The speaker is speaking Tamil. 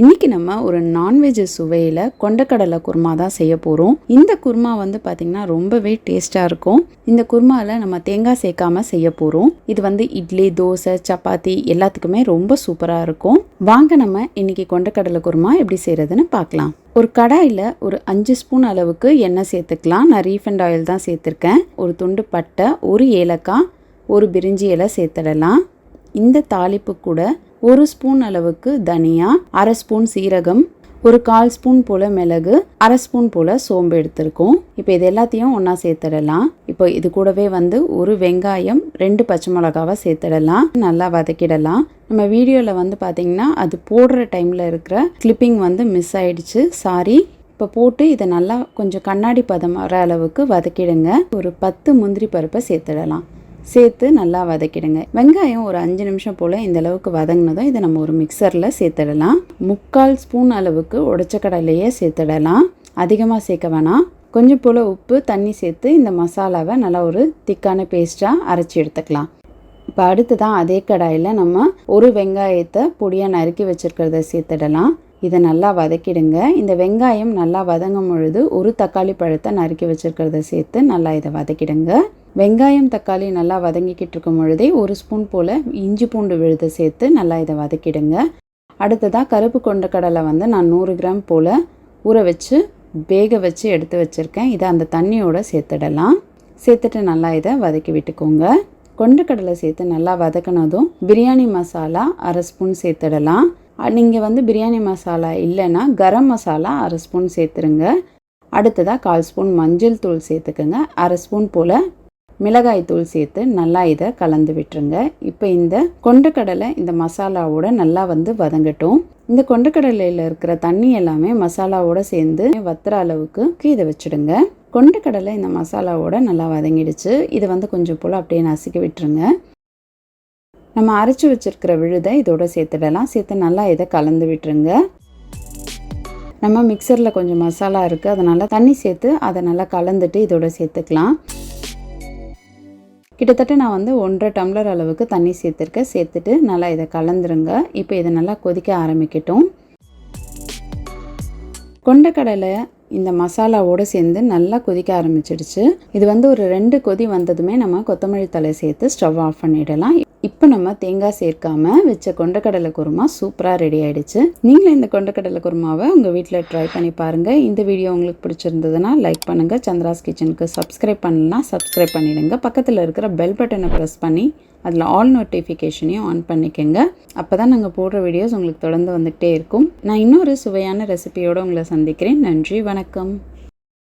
இன்றைக்கி நம்ம ஒரு நான்வெஜ் சுவையில் கொண்டக்கடலை குருமா தான் செய்ய போகிறோம் இந்த குருமா வந்து பார்த்திங்கன்னா ரொம்பவே டேஸ்ட்டாக இருக்கும். இந்த குருமாவில் நம்ம தேங்காய் சேர்க்காம செய்ய போகிறோம் இது வந்து இட்லி தோசை சப்பாத்தி எல்லாத்துக்குமே ரொம்ப சூப்பராக இருக்கும். வாங்க நம்ம இன்றைக்கி கொண்டக்கடலை குருமா எப்படி செய்கிறதுன்னு பார்க்கலாம். ஒரு கடாயில் ஒரு அஞ்சு ஸ்பூன் அளவுக்கு எண்ணெய் சேர்த்துக்கலாம். நான் ரீஃபண்ட் ஆயில் தான் சேர்த்துருக்கேன். ஒரு துண்டு பட்டை ஒரு ஏலக்காய் ஒரு பிரிஞ்சி இலை சேர்த்துடலாம். இந்த தாளிப்பு கூட ஒரு ஸ்பூன் அளவுக்கு தனியா அரை ஸ்பூன் சீரகம் ஒரு கால் ஸ்பூன் போல் மிளகு அரை ஸ்பூன் போல் சோம்பு எடுத்திருக்கோம். இப்போ இது எல்லாத்தையும் ஒன்றா சேர்த்துடலாம். இப்போ இது கூடவே வந்து ஒரு வெங்காயம் ரெண்டு பச்சை மிளகாவை சேர்த்துடலாம். நல்லா வதக்கிடலாம். நம்ம வீடியோவில் வந்து பார்த்திங்கன்னா அது போடுற டைமில் இருக்கிற கிளிப்பிங் வந்து மிஸ் ஆயிடுச்சு. சாரி இப்போ போட்டு இதை நல்லா கொஞ்சம் கண்ணாடி பதம் வர அளவுக்கு வதக்கிடுங்க. ஒரு பத்து முந்திரி பருப்பை சேர்த்துடலாம். சேர்த்து நல்லா வதக்கிடுங்க. வெங்காயம் ஒரு அஞ்சு நிமிஷம் போல் இந்த அளவுக்கு வதங்கினதும் இதை நம்ம ஒரு மிக்சரில் சேர்த்துடலாம். முக்கால் ஸ்பூன் அளவுக்கு உடச்ச கடலையே சேர்த்துடலாம். அதிகமாக சேர்க்க வேணாம். கொஞ்சம் போல் உப்பு தண்ணி சேர்த்து இந்த மசாலாவை நல்லா ஒரு திக்கான பேஸ்ட்டாக அரைச்சி எடுத்துக்கலாம். இப்போ அடுத்ததான் அதே கடாயில் நம்ம ஒரு வெங்காயத்தை பொடியாக நறுக்கி வச்சுருக்கிறத சேர்த்துடலாம். இதை நல்லா வதக்கிடுங்க. இந்த வெங்காயம் நல்லா வதங்கும் பொழுது ஒரு தக்காளி பழத்தை நறுக்கி வச்சுருக்கிறத சேர்த்து நல்லா இதை வதக்கிடுங்க. வெங்காயம் தக்காளி நல்லா வதங்கிக்கிட்டு இருக்கும் பொழுதே ஒரு ஸ்பூன் போல் இஞ்சி பூண்டு விழுதை சேர்த்து நல்லா இதை வதக்கிடுங்க. அடுத்ததாக கருப்பு கொண்ட கடலை வந்து நான் நூறு கிராம் போல் ஊற வச்சு வேக வச்சு எடுத்து வச்சுருக்கேன். இதை அந்த தண்ணியோடு சேர்த்துடலாம். சேர்த்துட்டு நல்லா இதை வதக்கி விட்டுக்கோங்க. கொண்டக்கடலை சேர்த்து நல்லா வதக்கினதும் பிரியாணி மசாலா அரை ஸ்பூன் சேர்த்துடலாம். நீங்கள் வந்து பிரியாணி மசாலா இல்லைன்னா கரம் மசாலா அரை ஸ்பூன் சேர்த்துருங்க. அடுத்ததாக கால் ஸ்பூன் மஞ்சள் தூள் சேர்த்துக்கோங்க. அரை ஸ்பூன் போல் மிளகாய் தூள் சேர்த்து நல்லா இதை கலந்து விட்டுருங்க. இப்போ இந்த கொண்டக்கடலை இந்த மசாலாவோட நல்லா வந்து வதங்கட்டும். இந்த கொண்டக்கடலையில் இருக்கிற தண்ணி எல்லாமே மசாலாவோட சேர்ந்து வத்துற அளவுக்கு இதை வச்சுடுங்க. கொண்டக்கடலை இந்த மசாலாவோட நல்லா வதங்கிடுச்சு. இதை வந்து கொஞ்சம் போல் அப்படியே நசுக்கி விட்டுருங்க. நம்ம அரைச்சி வச்சிருக்கிற விழுதை இதோட சேர்த்துடலாம். சேர்த்து நல்லா இதை கலந்து விட்டுருங்க. நம்ம மிக்சரில் கொஞ்சம் மசாலா இருக்குது அதனால் தண்ணி சேர்த்து அதை நல்லா கலந்துட்டு இதோட சேர்த்துக்கலாம். கிட்டத்தட்ட நான் வந்து ஒன்றரை டம்ளர் அளவுக்கு தண்ணி சேர்த்துருக்கேன். சேர்த்துட்டு நல்லா இதை கலந்துருங்க. இப்போ இதை நல்லா கொதிக்க ஆரம்பிக்கட்டும். கொண்டக்கடலை இந்த மசாலாவோடு சேர்ந்து நல்லா கொதிக்க ஆரம்பிச்சிடுச்சு. இது வந்து ஒரு ரெண்டு கொதி வந்ததுமே நம்ம கொத்தமல்லி தலை சேர்த்து ஸ்டவ் ஆஃப் பண்ணிடலாம். இப்போ நம்ம தேங்காய் சேர்க்காம வச்ச கொண்டக்கடலை குருமா சூப்பராக ரெடி ஆயிடுச்சு. நீங்களும் இந்த கொண்டக்கடலை குருமாவை உங்கள் வீட்டில் ட்ரை பண்ணி பாருங்கள் இந்த வீடியோ உங்களுக்கு பிடிச்சிருந்ததுன்னா லைக் பண்ணுங்கள் சந்திராஸ் கிச்சனுக்கு சப்ஸ்கிரைப் பண்ணலாம் சப்ஸ்கிரைப் பண்ணிடுங்க. பக்கத்தில் இருக்கிற பெல் பட்டனை ப்ரெஸ் பண்ணி அதில் ஆல் நோட்டிஃபிகேஷனையும் ஆன் பண்ணிக்கோங்க. அப்போ தான் நாங்கள் போடுற வீடியோஸ் உங்களுக்கு தொடர்ந்து வந்துகிட்டே இருக்கும். நான் இன்னொரு சுவையான ரெசிபியோடு உங்களை சந்திக்கிறேன். நன்றி வணக்கம்.